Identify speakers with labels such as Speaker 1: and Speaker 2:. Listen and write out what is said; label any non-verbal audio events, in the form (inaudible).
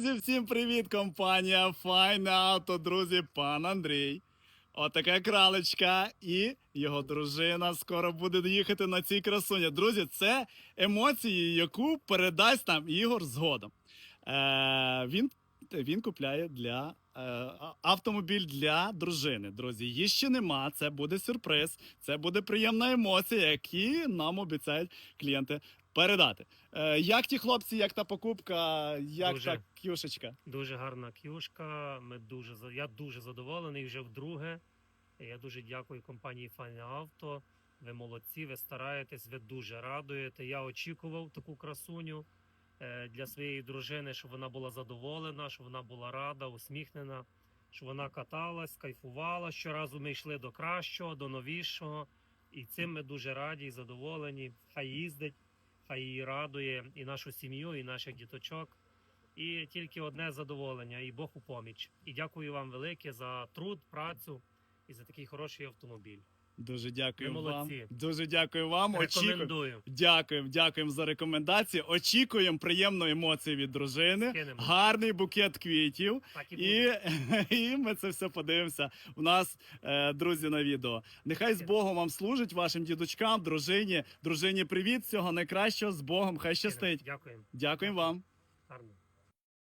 Speaker 1: Друзі, всім привіт! Компанія Fine Auto, друзі, пан Андрій. Отака кралечка і його дружина скоро буде їхати на цій красуні. Друзі, це емоції, яку передасть нам Ігор згодом. Е, він, він купляє для е, автомобіль для дружини. Друзі, її ще нема. Це буде сюрприз. Це буде приємна емоція, які нам обіцяють клієнти передати. Е, як ті хлопці, як та покупка, як
Speaker 2: Дуже.
Speaker 1: та кюшечка?
Speaker 2: Дуже гарна к'юшка. Ми дуже я дуже задоволений вже вдруге. Я дуже дякую компанії Файне Авто. Ви молодці, ви стараєтесь, ви дуже радуєте. Я очікував таку красуню для своєї дружини, щоб вона була задоволена, щоб вона була рада, усміхнена, щоб вона каталась, кайфувала. Щоразу ми йшли до кращого, до новішого. І цим ми дуже раді і задоволені. Хай їздить, хай її радує і нашу сім'ю, і наших діточок. І тільки одне задоволення, і Бог у поміч. І дякую вам велике за труд, працю і за такий хороший автомобіль.
Speaker 1: Дуже дякую
Speaker 2: Ви
Speaker 1: вам.
Speaker 2: молодці.
Speaker 1: Дуже дякую вам. Очікуємо.
Speaker 2: Рекомендую.
Speaker 1: Дякуємо, дякуємо за рекомендації. Очікуємо приємної емоції від дружини,
Speaker 2: Скинемо.
Speaker 1: гарний букет квітів.
Speaker 2: Так і
Speaker 1: І,
Speaker 2: буде. (laughs)
Speaker 1: і ми це все подивимося у нас, е, друзі, на відео. Нехай з Богом вам служить, вашим дідочкам, дружині. Дружині, привіт, всього найкращого з Богом. Хай щастить.
Speaker 2: Дякуємо.
Speaker 1: Дякуємо вам.
Speaker 2: Гарно.